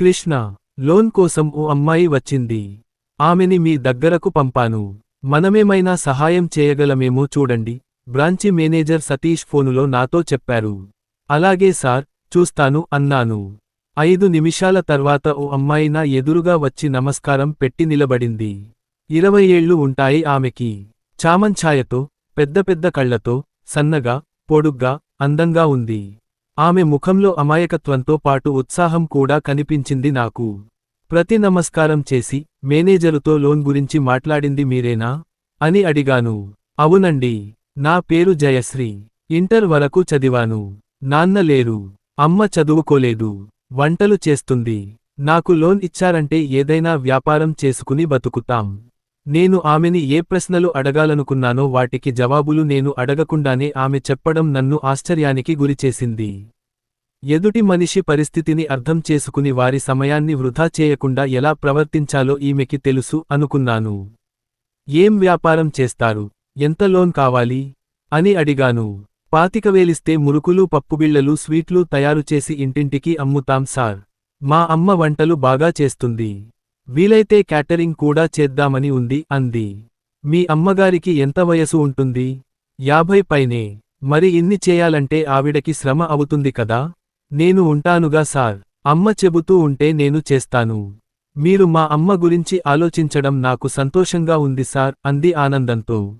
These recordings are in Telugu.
కృష్ణ లోన్ కోసం ఓ అమ్మాయి వచ్చింది. ఆమెని మీ దగ్గరకు పంపాను. మనమేమైనా సహాయం చేయగలమేమో చూడండి బ్రాంచి మేనేజర్ సతీష్ ఫోనులో నాతో చెప్పారు. అలాగే సార్ చూస్తాను అన్నాను. ఐదు నిమిషాల తర్వాత ఓ అమ్మాయి నా ఎదురుగా వచ్చి నమస్కారం పెట్టి నిలబడింది. ఇరవై ఏళ్ళు ఉంటాయి ఆమెకి. చామంఛాయతో పెద్ద పెద్ద కళ్ళతో సన్నగా పొడుగ్గా అందంగా ఉంది. ఆమె ముఖంలో అమాయకత్వంతో పాటు ఉత్సాహం కూడా కనిపించింది నాకు. ప్రతి నమస్కారం చేసి మేనేజరుతో లోన్ గురించి మాట్లాడింది మీరేనా? అని అడిగాను. అవునండి. నా పేరు జయశ్రీ. ఇంటర్ వరకు చదివాను. నాన్న లేరు. అమ్మ చదువుకోలేదు. వంటలు చేస్తుంది. నాకు లోన్ ఇచ్చారంటే ఏదైనా వ్యాపారం చేసుకుని బతుకుతాం. నేను ఆమెని ఏ ప్రశ్నలు అడగాలనుకున్నానో వాటికి జవాబులు నేను అడగకుండానే ఆమె చెప్పడం నన్ను ఆశ్చర్యానికి గురిచేసింది. ఎదుటి మనిషి పరిస్థితిని అర్థం చేసుకుని వారి సమయాన్ని వృధా చేయకుండా ఎలా ప్రవర్తించాలో ఈమెకి తెలుసు అనుకున్నాను. ఏం వ్యాపారం చేస్తారు? ఎంత లోన్ కావాలి అని అడిగాను. పాతికవేలిస్తే మురుకులు పప్పుబిళ్ళలు స్వీట్లు తయారుచేసి ఇంటింటికి అమ్ముతాం సార్. మా అమ్మ వంటలు బాగా చేస్తుంది. వీలైతే క్యాటరింగ్ కూడా చేద్దామని ఉంది అంది. మీ అమ్మగారికి ఎంత వయసు ఉంటుంది? యాభై పైనే. మరి ఇన్ని చేయాలంటే ఆవిడకి శ్రమ అవుతుంది కదా? నేను ఉంటానుగా సార్. అమ్మ చెబుతూ ఉంటే నేను చేస్తాను. మీరు మా అమ్మ గురించి ఆలోచించడం నాకు సంతోషంగా ఉంది సార్ అంది ఆనందంతో.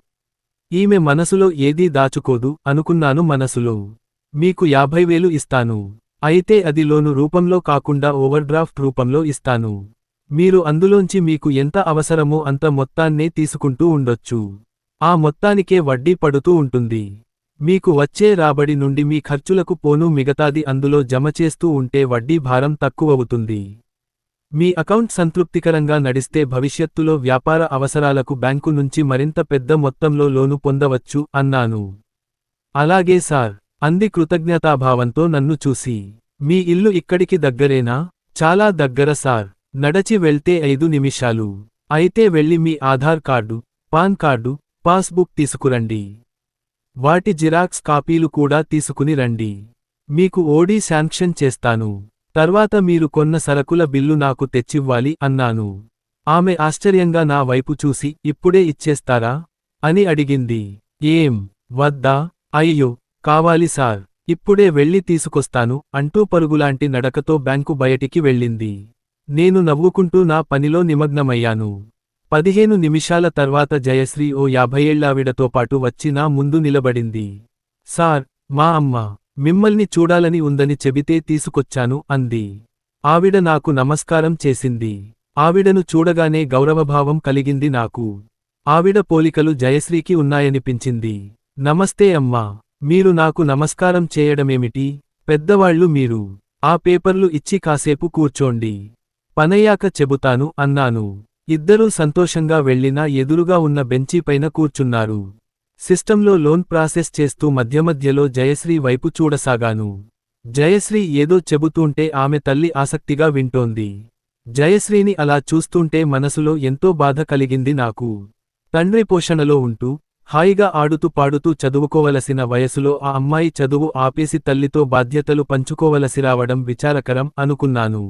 ఈమె మనసులో ఏదీ దాచుకోదు అనుకున్నాను మనసులో. మీకు యాభై వేలు ఇస్తాను. అయితే అది లోను రూపంలో కాకుండా ఓవర్డ్రాఫ్ట్ రూపంలో ఇస్తాను. మీరు అందులోంచి మీకు ఎంత అవసరమో అంత మొత్తాన్నే తీసుకుంటూ ఉండొచ్చు. ఆ మొత్తానికే వడ్డీ పడుతూ ఉంటుంది. మీకు వచ్చే రాబడి నుండి మీ ఖర్చులకు పోను మిగతాది అందులో జమ చేస్తూ ఉంటే వడ్డీ భారం తక్కువవుతుంది. మీ అకౌంట్ సంతృప్తికరంగా నడిస్తే భవిష్యత్తులో వ్యాపార అవసరాలకు బ్యాంకు నుంచి మరింత పెద్ద మొత్తంలో లోను పొందవచ్చు అన్నాను. అలాగే సార్ అంది కృతజ్ఞతాభావంతో నన్ను చూసి. మీ ఇల్లు ఇక్కడికి దగ్గరేనా? చాలా దగ్గర సార్ నడచి వెళ్తే ఐదు నిమిషాలు. అయితే వెళ్ళి మీ Aadhaar card PAN card passbook తీసుకురండి. వాటి జిరాక్స్ కాపీలు కూడా తీసుకుని రండి. మీకు ఓడీ శాంక్షన్ చేస్తాను. తర్వాత మీరు కొన్న సరకుల బిల్లు నాకు తెచ్చివ్వాలి అన్నాను. ఆమె ఆశ్చర్యంగా నా వైపు చూసి ఇప్పుడే ఇచ్చేస్తారా? అని అడిగింది. ఏం? వద్దా? అయ్యో! కావాలి సార్. ఇప్పుడే వెళ్ళి తీసుకొస్తాను అంటూ పరుగులాంటి నడకతో బ్యాంకు బయటికి వెళ్ళింది. నేను నవ్వుకుంటూ నా పనిలో నిమగ్నమయ్యాను. పదిహేను నిమిషాల తర్వాత జయశ్రీ ఓ యాభైయేళ్ళావిడతో పాటు వచ్చి నా ముందు నిలబడింది. సార్ మా అమ్మ మిమ్మల్ని చూడాలని ఉందని చెబితే తీసుకొచ్చాను అంది. ఆవిడ నాకు నమస్కారం చేసింది. ఆవిడను చూడగానే గౌరవభావం కలిగింది నాకు. ఆవిడ పోలికలు జయశ్రీకి ఉన్నాయనిపించింది. నమస్తే అమ్మా మీరు నాకు నమస్కారం చేయడమేమిటి? పెద్దవాళ్ళు మీరు. ఆ పేపర్లు ఇచ్చి కాసేపు కూర్చోండి. పనయ్యాక చెబుతాను అన్నాను. ఇద్దరూ సంతోషంగా వెళ్ళినా ఎదురుగా ఉన్న బెంచీపైన కూర్చున్నారు. సిస్టంలో లోన్ ప్రాసెస్ చేస్తూ మధ్యమధ్యలో జయశ్రీ వైపు చూడసాగాను. జయశ్రీ ఏదో చెబుతూంటే ఆమె తల్లి ఆసక్తిగా వింటోంది. జయశ్రీని అలా చూస్తుంటే మనసులో ఎంతో బాధ కలిగింది నాకు. తండ్రి పోషణలో ఉంటూ హాయిగా ఆడుతూ పాడుతూ చదువుకోవలసిన వయసులో ఆ అమ్మాయి చదువు ఆపేసి తల్లితో బాధ్యతలు పంచుకోవలసి రావడం విచారకరం అనుకున్నాను.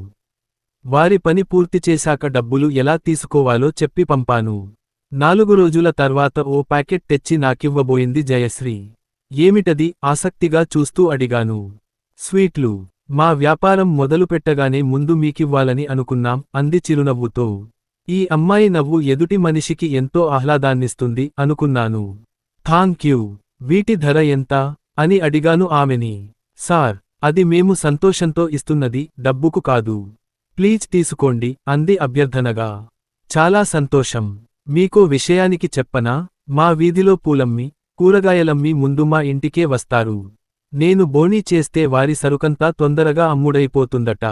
వారి పని పూర్తి చేశాక డబ్బులు ఎలా తీసుకోవాలో చెప్పి పంపాను. నాలుగు రోజుల తర్వాత ఓ ప్యాకెట్ తెచ్చి నాకివ్వబోయింది జయశ్రీ. ఏమిటది? ఆసక్తిగా చూస్తూ అడిగాను. స్వీట్లు. మా వ్యాపారం మొదలుపెట్టగానే ముందు మీకివ్వాలని అనుకున్నాం అంది చిరునవ్వుతో. ఈ అమ్మాయి నవ్వు ఎదుటి మనిషికి ఎంతో ఆహ్లాదాన్నిస్తుంది అనుకున్నాను. థాంక్యూ వీటి ధర ఎంత? అని అడిగాను ఆమెని. సార్ అది మేము సంతోషంతో ఇస్తున్నది డబ్బుకు కాదు. ప్లీజ్ తీసుకోండి అంది అభ్యర్థనగా. చాలా సంతోషం. మీకో విషయానికి చెప్పనా? మా వీధిలో పూలమ్మి కూరగాయలమ్మి ముందు మా ఇంటికే వస్తారు. నేను బోణీ చేస్తే వారి సరుకంతా తొందరగా అమ్ముడైపోతుందట.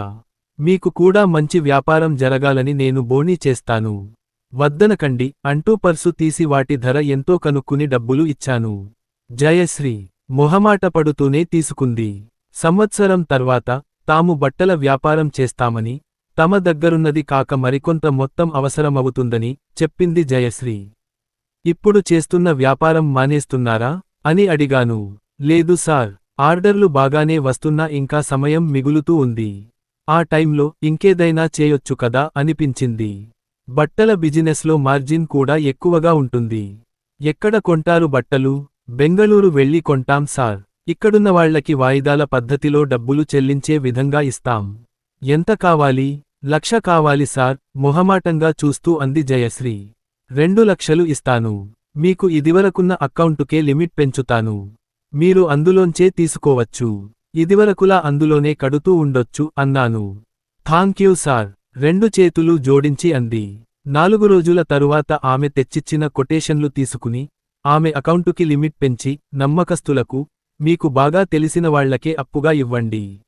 మీకు కూడా మంచి వ్యాపారం జరగాలని నేను బోణీ చేస్తాను. వద్దనకండి అంటూ పర్సు తీసి వాటి ధర ఎంతో కనుక్కుని డబ్బులు ఇచ్చాను. జయశ్రీ మొహమాట పడుతూనే తీసుకుంది. సంవత్సరం తర్వాత తాము బట్టల వ్యాపారం చేస్తామని తమ దగ్గరున్నది కాక మరికొంత మొత్తం అవసరమవుతుందని చెప్పింది జయశ్రీ. ఇప్పుడు చేస్తున్న వ్యాపారం మానేస్తున్నారా? అని అడిగాను. లేదు సార్ ఆర్డర్లు బాగానే వస్తున్నా ఇంకా సమయం మిగులుతూ ఉంది. ఆ టైంలో ఇంకేదైనా చేయొచ్చు కదా? అనిపించింది. బట్టల బిజినెస్లో మార్జిన్ కూడా ఎక్కువగా ఉంటుంది. ఎక్కడ కొంటారు బట్టలు? బెంగళూరు వెళ్ళి కొంటాం సార్. ఇక్కడున్న వాళ్ళకి వాయిదాల పద్ధతిలో డబ్బులు చెల్లించే విధంగా ఇస్తాం. ఎంత కావాలి? లక్ష కావాలి సార్ మొహమాటంగా చూస్తూ అంది జయశ్రీ. రెండు లక్షలు ఇస్తాను. మీకు ఇదివరకున్న అక్కౌంటుకే లిమిట్ పెంచుతాను. మీరు అందులోంచే తీసుకోవచ్చు. ఇదివరకులా అందులోనే కడుతూ ఉండొచ్చు అన్నాను. థాంక్యూ సార్ రెండు చేతులు జోడించి అంది. నాలుగు రోజుల తరువాత ఆమె తెచ్చిచ్చిన కొటేషన్లు తీసుకుని ఆమె అకౌంటుకి లిమిట్ పెంచి నమ్మకస్తులకు మీకు బాగా తెలిసిన వాళ్ళకే అప్పుగా ఇవ్వండి.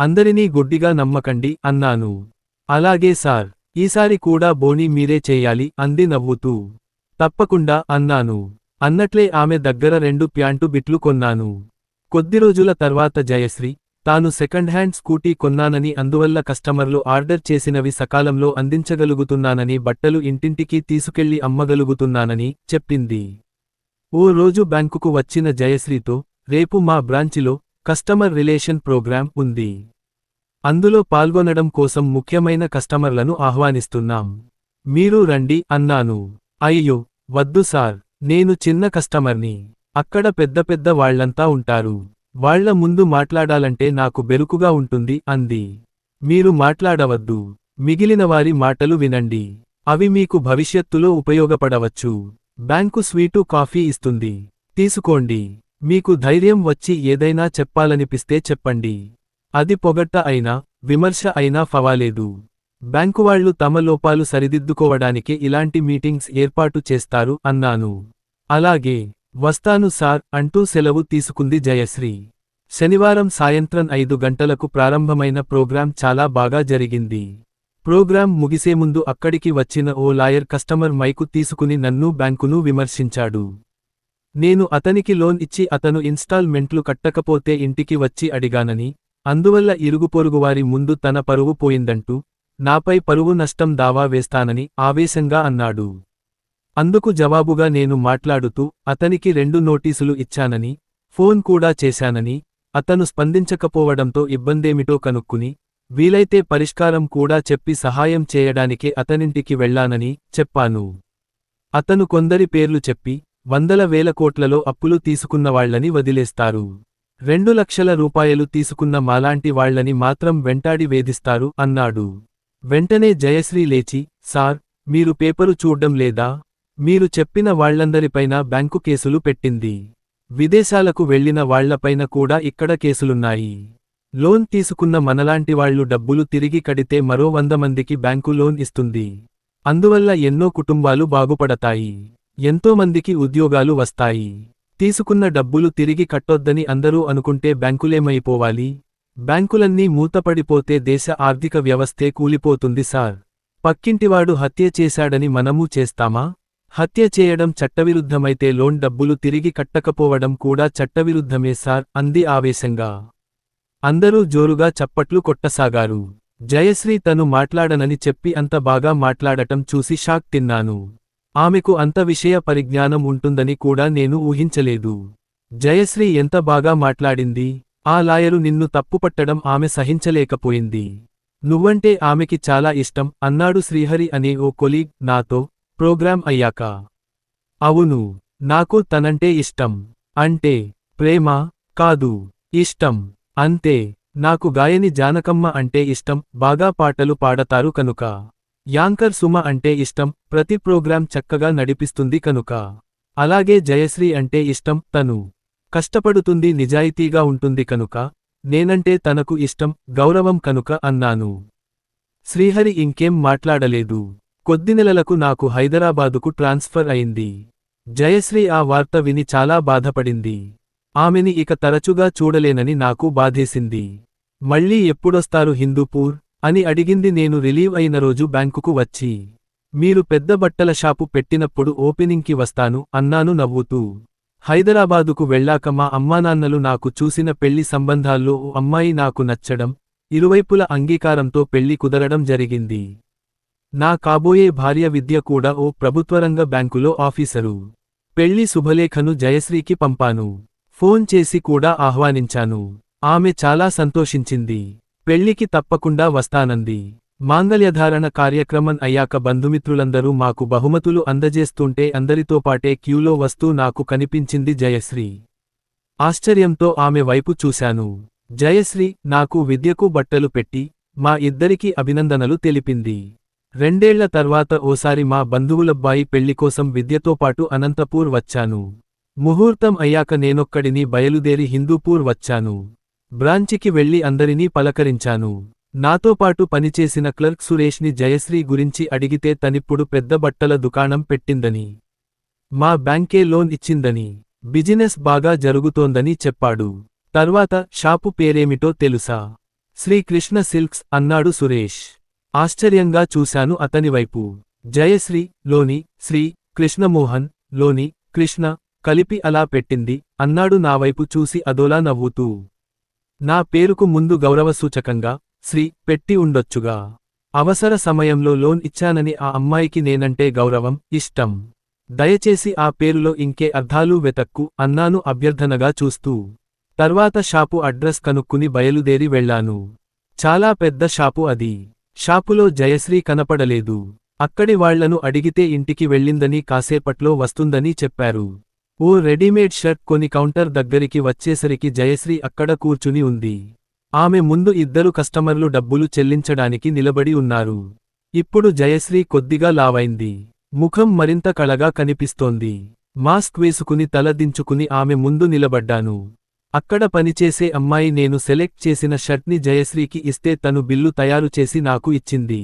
అందరినీ గుడ్డిగా నమ్మకండి అన్నాను. అలాగే సార్ ఈసారి కూడా బోని మీరే చేయాలి అంది నవ్వుతూ. తప్పకుండా అన్నాను. అన్నట్లే ఆమె దగ్గర రెండు ప్యాంటు బిట్లు కొన్నాను. కొద్ది రోజుల తర్వాత జయశ్రీ తాను సెకండ్ హ్యాండ్ స్కూటీ కొన్నానని అందువల్ల కస్టమర్లు ఆర్డర్ చేసినవి సకాలంలో అందించగలుగుతున్నానని బట్టలు ఇంటింటికి తీసుకెళ్ళి అమ్మగలుగుతున్నానని చెప్పింది. ఓ రోజు బ్యాంకుకు వచ్చిన జయశ్రీతో రేపు మా బ్రాంచిలో కస్టమర్ రిలేషన్ ప్రోగ్రాం ఉంది. అందులో పాల్గొనడం కోసం ముఖ్యమైన కస్టమర్లను ఆహ్వానిస్తున్నాం. మీరు రండి అన్నాను. అయ్యో వద్దు సార్ నేను చిన్న కస్టమర్ని. అక్కడ పెద్ద పెద్ద వాళ్ళంతా ఉంటారు. వాళ్ళ ముందు మాట్లాడాలంటే నాకు బెరుకుగా ఉంటుంది అంది. మీరు మాట్లాడవద్దు. మిగిలిన వారి మాటలు వినండి. అవి మీకు భవిష్యత్తులో ఉపయోగపడవచ్చు. బ్యాంకు స్వీటు కాఫీ ఇస్తుంది. తీసుకోండి. మీకు ధైర్యం వచ్చి ఏదైనా చెప్పాలనిపిస్తే చెప్పండి. అది పొగట్ట అయినా విమర్శ అయినా ఫవాలేదు. బ్యాంకువాళ్ళు తమ లోపాలు సరిదిద్దుకోవడానికే ఇలాంటి మీటింగ్స్ ఏర్పాటు చేస్తారు అన్నాను. అలాగే వస్తాను సార్ అంటూ సెలవు తీసుకుంది జయశ్రీ. శనివారం సాయంత్రం ఐదు గంటలకు ప్రారంభమైన ప్రోగ్రాం చాలా బాగా జరిగింది. ప్రోగ్రాం ముగిసే ముందు అక్కడికి వచ్చిన ఓ లాయర్ కస్టమర్ మైకు తీసుకుని నన్ను బ్యాంకును విమర్శించాడు. నేను అతనికి లోన్ ఇచ్చి అతను ఇన్స్టాల్మెంట్లు కట్టకపోతే ఇంటికి వచ్చి అడిగానని అందువల్ల ఇరుగుపొరుగువారి ముందు తన పరువు పోయిందంటూ నాపై పరువు నష్టం దావా వేస్తానని ఆవేశంగా అన్నాడు. అందుకు జవాబుగా నేను మాట్లాడుతూ అతనికి రెండు నోటీసులు ఇచ్చానని ఫోన్ కూడా చేశానని అతను స్పందించకపోవడంతో ఇబ్బందేమిటో కనుక్కుని వీలైతే పరిష్కారం కూడా చెప్పి సహాయం చేయడానికే అతనింటికి వెళ్ళానని చెప్పాను. అతను కొందరి పేర్లు చెప్పి వందల వేల కోట్లలో అప్పులు తీసుకున్నవాళ్ళని వదిలేస్తారు. రెండు లక్షల రూపాయలు తీసుకున్న మాలాంటి వాళ్ళని మాత్రం వెంటాడి వేధిస్తారు అన్నాడు. వెంటనే జయశ్రీ లేచి సార్ మీరు పేపరు చూడ్డం లేదా? మీరు చెప్పిన వాళ్ళందరిపైన బ్యాంకు కేసులు పెట్టింది. విదేశాలకు వెళ్ళిన వాళ్ళపైన కూడా ఇక్కడ కేసులున్నాయి. లోన్ తీసుకున్న మనలాంటి వాళ్ళు డబ్బులు తిరిగి కడితే మరో వంద మందికి బ్యాంకు లోన్ ఇస్తుంది. అందువల్ల ఎన్నో కుటుంబాలు బాగుపడతాయి. ఎంతోమందికి ఉద్యోగాలు వస్తాయి. తీసుకున్న డబ్బులు తిరిగి కట్టొద్దని అందరూ అనుకుంటే బ్యాంకులేమైపోవాలి. బ్యాంకులన్నీ మూతపడిపోతే దేశ ఆర్థిక వ్యవస్థే కూలిపోతుంది సార్. పక్కింటివాడు హత్య చేశాడని మనమూ చేస్తామా? హత్య చేయడం చట్టవిరుద్ధమైతే లోన్ డబ్బులు తిరిగి కట్టకపోవడం కూడా చట్టవిరుద్ధమే సార్ అంది ఆవేశంగా. అందరూ జోరుగా చప్పట్లు కొట్టసాగారు. జయశ్రీ తను మాట్లాడనని చెప్పి అంత బాగా మాట్లాడటం చూసి షాక్ తిన్నాను. ఆమెకు అంత విషయ పరిజ్ఞానం ఉంటుందని కూడా నేను ఊహించలేదు. జయశ్రీ ఎంత బాగా మాట్లాడింది ఆ లాయరు నిన్ను తప్పుపట్టడం ఆమె సహించలేకపోయింది. నువ్వంటే ఆమెకి చాలా ఇష్టం అన్నాడు శ్రీహరి అనే ఓ కొలీగ్ నాతో ప్రోగ్రాం అయ్యాక. అవును నాకు తనంటే ఇష్టం. అంటే ప్రేమ కాదు ఇష్టం. అంతే నాకు గాయని జానకమ్మ అంటే ఇష్టం బాగా పాటలు పాడతారు కనుక. యాంకర్ సుమ అంటే ఇష్టం ప్రతి ప్రోగ్రాం చక్కగా నడిపిస్తుంది కనుక. అలాగే జయశ్రీ అంటే ఇష్టం తను కష్టపడుతుంది నిజాయితీగా ఉంటుంది కనుక. నేనంటే తనకు ఇష్టం గౌరవం కనుక అన్నాను. శ్రీహరి ఇంకేం మాట్లాడలేదు. కొద్ది నెలలకు నాకు హైదరాబాదుకు ట్రాన్స్ఫర్ అయింది. జయశ్రీ ఆ వార్త విని చాలా బాధపడింది. ఆమెని ఇక తరచుగా చూడలేనని నాకు బాధేసింది. మళ్ళీ ఎప్పుడొస్తారు హిందూపూర్? అని అడిగింది నేను రిలీవ్ అయిన రోజు బ్యాంకుకు వచ్చి మీరు పెద్ద బట్టల షాపు పెట్టినప్పుడు ఓపెనింగ్కి వస్తాను అన్నాను నవ్వుతూ. హైదరాబాదుకు వెళ్ళాక మా అమ్మానాన్నలు నాకు చూసిన పెళ్ళి సంబంధాల్లో ఓ అమ్మాయి నాకు నచ్చడం ఇరువైపుల అంగీకారంతో పెళ్ళి కుదరడం జరిగింది. నా కాబోయే భార్య విద్య కూడా ఓ ప్రభుత్వరంగ బ్యాంకులో ఆఫీసరు. పెళ్ళి శుభలేఖను జయశ్రీకి పంపాను. ఫోన్ చేసి కూడా ఆహ్వానించాను. ఆమె చాలా సంతోషించింది. పెళ్ళికి తప్పకుండా వస్తానంది. మాంగళ్యధారణ కార్యక్రమం అయ్యాక బంధుమిత్రులందరూ మాకు బహుమతులు అందజేస్తుంటే అందరితో పాటే క్యూలో వస్తూ నాకు కనిపించింది జయశ్రీ. ఆశ్చర్యంతో ఆమె వైపు చూశాను. జయశ్రీ నాకు విద్యకు బట్టలు పెట్టి మా ఇద్దరికీ అభినందనలు తెలిపింది. రెండేళ్ళ తర్వాత ఓసారి మా బంధువులబ్బాయి పెళ్ళికోసం విద్యతోపాటు విద్యతో పాటు అనంతపూర్ వచ్చాను. ముహూర్తం అయ్యాక నేనొక్కడిని బయలుదేరి హిందూపూర్ వచ్చాను. బ్రాంచికి వెళ్ళి అందరినీ పలకరించాను. నాతో పాటు పనిచేసిన క్లర్క్ సురేష్ని జయశ్రీ గురించి అడిగితే తనిప్పుడు పెద్ద బట్టల దుకాణం పెట్టిందని. మా బ్యాంకే లోన్ ఇచ్చిందని. బిజినెస్ బాగా జరుగుతోందని చెప్పాడు. తర్వాత షాపు పేరేమిటో తెలుసా? శ్రీకృష్ణ సిల్క్స్ అన్నాడు సురేష్. ఆశ్చర్యంగా చూశాను అతనివైపు జయశ్రీ లోని శ్రీ కృష్ణమోహన్లోని కృష్ణ కలిపి అలా పెట్టింది అన్నాడు నావైపు చూసి అదోలా నవ్వుతూ. నా పేరుకు ముందు గౌరవ సూచకంగా శ్రీ పెట్టి ఉండొచ్చుగా. అవసర సమయంలో లోన్ ఇచ్చానని ఆ అమ్మాయికి నేనంటే గౌరవం ఇష్టం. దయచేసి ఆ పేరులో ఇంకే అర్థాలు వెతక్కు అన్నాను అభ్యర్థనగా చూస్తూ. తర్వాత షాపు అడ్రస్ కనుక్కుని బయలుదేరి వెళ్ళాను. చాలా పెద్ద షాపు అది. షాపులో జయశ్రీ కనపడలేదు. అక్కడి వాళ్ళను అడిగితే ఇంటికి వెళ్ళిందని కాసేపట్లో వస్తుందని చెప్పారు. ఓ రెడీమేడ్ షర్ట్ కొని కౌంటర్ దగ్గరికి వచ్చేసరికి జయశ్రీ అక్కడ కూర్చుని ఉంది. ఆమె ముందు ఇద్దరు కస్టమర్లు డబ్బులు చెల్లించడానికి నిలబడి ఉన్నారు. ఇప్పుడు జయశ్రీ కొద్దిగా లావైంది. ముఖం మరింత కళగా కనిపిస్తోంది. మాస్క్ వేసుకుని తల దించుకుని ఆమె ముందు నిలబడ్డాను. అక్కడ పనిచేసే అమ్మాయి నేను సెలెక్ట్ చేసిన షర్ట్ని జయశ్రీకి ఇస్తే తను బిల్లు తయారు చేసి నాకు ఇచ్చింది.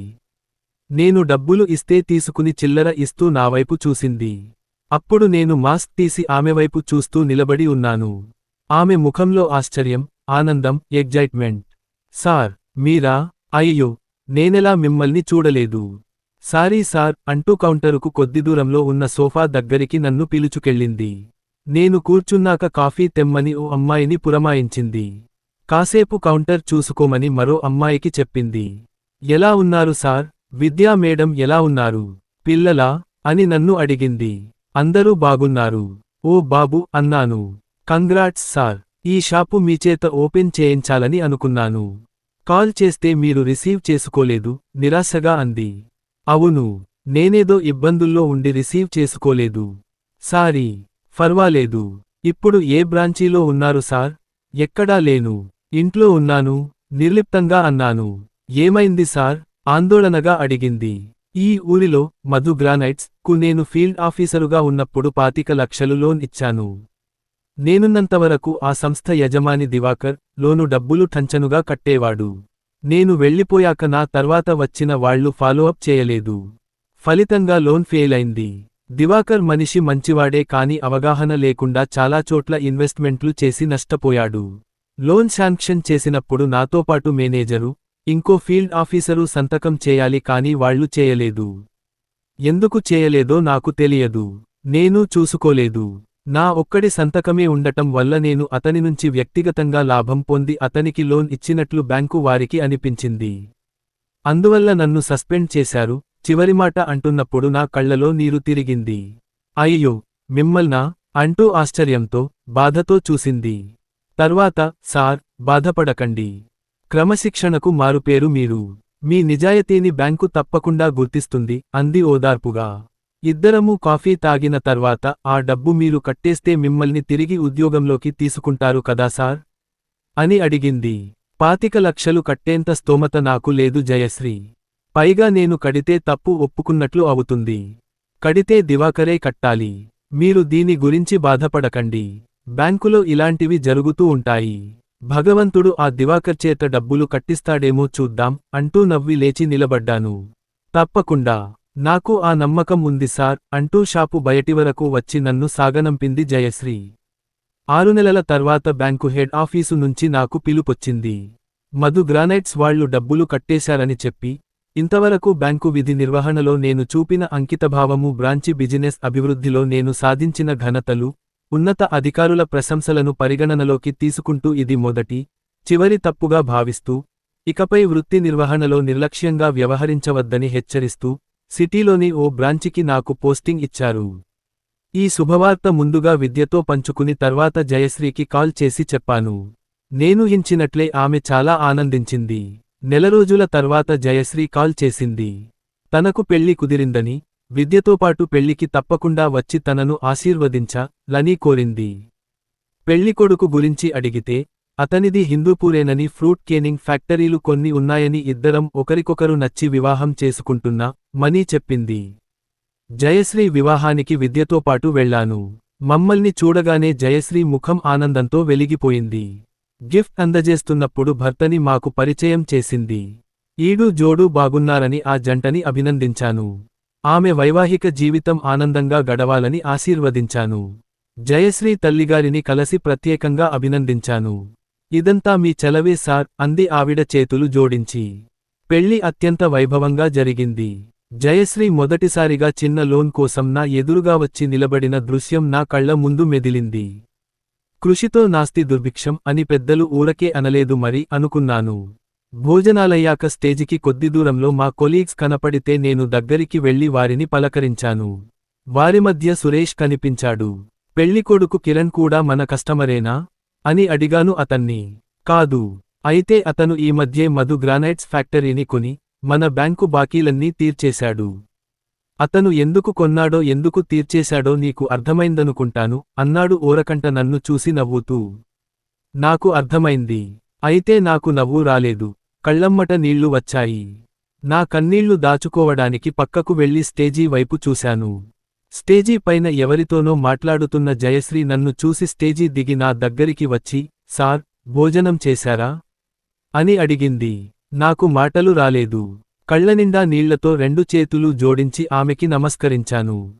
నేను డబ్బులు ఇస్తే తీసుకుని చిల్లర ఇస్తూ నావైపు చూసింది. అప్పుడు నేను మాస్క్ తీసి ఆమెవైపు చూస్తూ నిలబడి ఉన్నాను. ఆమె ముఖంలో ఆశ్చర్యం ఆనందం ఎగ్జైట్మెంట్. సార్ మీరా? అయ్యో నేనెలా మిమ్మల్ని చూడలేదు. సారీ సార్ అంటూ కౌంటరుకు కొద్ది దూరంలో ఉన్న సోఫా దగ్గరికి నన్ను పిలుచుకెళ్ళింది. నేను కూర్చున్నాక కాఫీ తెమ్మని ఓ అమ్మాయిని పురమాయించింది. కాసేపు కౌంటర్ చూసుకోమని మరో అమ్మాయికి చెప్పింది. ఎలా ఉన్నారు సార్? విద్యా మేడం ఎలా ఉన్నారు? పిల్లలా? అని నన్ను అడిగింది. అందరూ బాగున్నారు. ఓ బాబు అన్నాను. Congrats sir. ఈ షాపు మీచేత ఓపెన్ చేయించాలని అనుకున్నాను. కాల్ చేస్తే మీరు రిసీవ్ చేసుకోలేదు. నిరాశగా అంది. అవును. నేనేదో ఇబ్బందుల్లో ఉండి రిసీవ్ చేసుకోలేదు. సారీ. ఫర్వాలేదు. ఇప్పుడు ఏ బ్రాంచీలో ఉన్నారు సార్? ఎక్కడా లేను. ఇంట్లో ఉన్నాను. నిర్లిప్తంగా అన్నాను. ఏమైంది సార్? ఆందోళనగా అడిగింది. ఈ ఊరిలో మధు గ్రానైట్స్కు నేను ఫీల్డ్ ఆఫీసరుగా ఉన్నప్పుడు పాతిక లక్షలు లోన్ ఇచ్చాను. నేనున్నంతవరకు ఆ సంస్థ యజమాని దివాకర్ లోను డబ్బులు టంచనుగా కట్టేవాడు. నేను వెళ్ళిపోయాక నా తర్వాత వచ్చిన వాళ్ళు ఫాలోఅప్ చేయలేదు. ఫలితంగా లోన్ ఫెయిలైంది. దివాకర్ మనిషి మంచివాడే కాని అవగాహన లేకుండా చాలా చోట్ల ఇన్వెస్ట్మెంట్లు చేసి నష్టపోయాడు. లోన్ శాంక్షన్ చేసినప్పుడు నాతోపాటు మేనేజరు ఇంకో ఫీల్డ్ ఆఫీసరు సంతకం చేయాలి కాని వాళ్ళు చేయలేదు. ఎందుకు చేయలేదో నాకు తెలియదు. నేను చూసుకోలేదు. నా ఒక్కడి సంతకమే ఉండటం వల్ల నేను అతని నుంచి వ్యక్తిగతంగా లాభం పొంది అతనికి లోన్ ఇచ్చినట్లు బ్యాంకు వారికి అనిపించింది. అందువల్ల నన్ను సస్పెండ్ చేశారు. చివరిమాట అంటున్నప్పుడు నా కళ్ళలో నీరు తిరిగింది. అయ్యో! మిమ్మల్నా అంటూ ఆశ్చర్యంతో బాధతో చూసింది. తర్వాత సార్ బాధపడకండి. క్రమశిక్షణకు మారుపేరు మీరు. మీ నిజాయితీని బ్యాంకు తప్పకుండా గుర్తిస్తుంది అంది ఓదార్పుగా. ఇద్దరమూ కాఫీ తాగిన తర్వాత ఆ డబ్బు మీరు కట్టేస్తే మిమ్మల్ని తిరిగి ఉద్యోగంలోకి తీసుకుంటారు కదా సార్? అని అడిగింది. పాతిక లక్షలు కట్టేంత స్తోమత నాకు లేదు జయశ్రీ. పైగా నేను కడితే తప్పు ఒప్పుకున్నట్లు అవుతుంది. కడితే దివాకరే కట్టాలి. మీరు దీని గురించి బాధపడకండి. బ్యాంకులో ఇలాంటివి జరుగుతూ ఉంటాయి. భగవంతుడు ఆ దివాకర్ చేత డబ్బులు కట్టిస్తాడేమో చూద్దాం అంటూ నవ్వి లేచి నిలబడ్డాను. తప్పకుండా. నాకు ఆ నమ్మకం ఉంది సార్ అంటూ షాపు బయటి వరకు వచ్చి నన్ను సాగనంపింది జయశ్రీ. ఆరు నెలల తర్వాత బ్యాంకు హెడ్ ఆఫీసు నుంచి నాకు పిలుపొచ్చింది. మధు గ్రానైట్స్ వాళ్ళు డబ్బులు కట్టేశారని చెప్పి ఇంతవరకు బ్యాంకు విధి నిర్వహణలో నేను చూపిన అంకితభావము బ్రాంచి బిజినెస్ అభివృద్ధిలో నేను సాధించిన ఘనతలు ఉన్నత అధికారుల ప్రశంసలను పరిగణనలోకి తీసుకుంటూ ఇది మొదటి చివరి తప్పుగా భావిస్తూ ఇకపై వృత్తి నిర్వహణలో నిర్లక్ష్యంగా వ్యవహరించవద్దని హెచ్చరిస్తూ సిటీలోని ఓ బ్రాంచికి నాకు పోస్టింగ్ ఇచ్చారు. ఈ శుభవార్త ముందుగా విద్యతో పంచుకుని తర్వాత జయశ్రీకి కాల్ చేసి చెప్పాను. నేను హించినట్లే ఆమె చాలా ఆనందించింది. నెల రోజుల తర్వాత జయశ్రీ కాల్ చేసింది. తనకు పెళ్ళి కుదిరిందని విద్యతోపాటు పెళ్ళికి తప్పకుండా వచ్చి తనను ఆశీర్వదించ లని కోరింది. పెళ్ళికొడుకు గురించి అడిగితే అతనిది హిందూపూరేనని ఫ్రూట్ కేనింగ్ ఫ్యాక్టరీలు కొన్ని ఉన్నాయని ఇద్దరం ఒకరికొకరు నచ్చి వివాహం చేసుకుంటున్నా మనీ చెప్పింది. జయశ్రీ వివాహానికి విద్యతో పాటు మమ్మల్ని చూడగానే జయశ్రీ ముఖం ఆనందంతో వెలిగిపోయింది. గిఫ్ట్ అందజేస్తున్నప్పుడు భర్తని మాకు పరిచయం చేసింది. ఈడు జోడు బాగున్నారని ఆ జంటని అభినందించాను. ఆమె వైవాహిక జీవితం ఆనందంగా గడవాలని ఆశీర్వదించాను. జయశ్రీ తల్లిగారిని కలసి ప్రత్యేకంగా అభినందించాను. ఇదంతా మీ చలవే సార్ అంది ఆవిడ చేతులు జోడించి. పెళ్ళి అత్యంత వైభవంగా జరిగింది. జయశ్రీ మొదటిసారిగా చిన్న లోన్ కోసం నా ఎదురుగా వచ్చి నిలబడిన దృశ్యం నా కళ్ళ ముందు మెదిలింది. కృషితో నాస్తి దుర్భిక్షం అని పెద్దలు ఊరకే అనలేదు మరి అనుకున్నాను. భోజనాలయ్యాక స్టేజికి కొద్ది దూరంలో మా కొలీగ్స్ కనపడితే నేను దగ్గరికి వెళ్ళి వారిని పలకరించాను. వారి మధ్య సురేష్ కనిపించాడు. పెళ్ళికొడుకు కిరణ్ కూడా మన కస్టమరేనా? అని అడిగాను అతన్ని. కాదు. అయితే అతను ఈ మధ్యే మధు గ్రానైట్స్ ఫ్యాక్టరీని కొని మన బ్యాంకు బాకీలన్నీ తీర్చేశాడు. అతను ఎందుకు కొన్నాడో ఎందుకు తీర్చేశాడో నీకు అర్థమైందనుకుంటాను అన్నాడు ఓరకంట నన్ను చూసి నవ్వుతూ. నాకు అర్థమైంది. అయితే నాకు నవ్వు రాలేదు. కళ్ళమ్మట నీళ్ళు వచ్చాయి. నా కన్నీళ్ళు దాచుకోవడానికి పక్కకు వెళ్ళి స్టేజీ వైపు చూశాను. స్టేజీ పైన ఎవరితోనో మాట్లాడుతున్న జయశ్రీ నన్ను చూసి స్టేజీ దిగి నా దగ్గరికి వచ్చి సార్ భోజనం చేశారా? అని అడిగింది. నాకు మాటలు రాలేదు. కళ్ళనిండా నీళ్ళతో రెండు చేతులు జోడించి ఆమెకి నమస్కరించాను.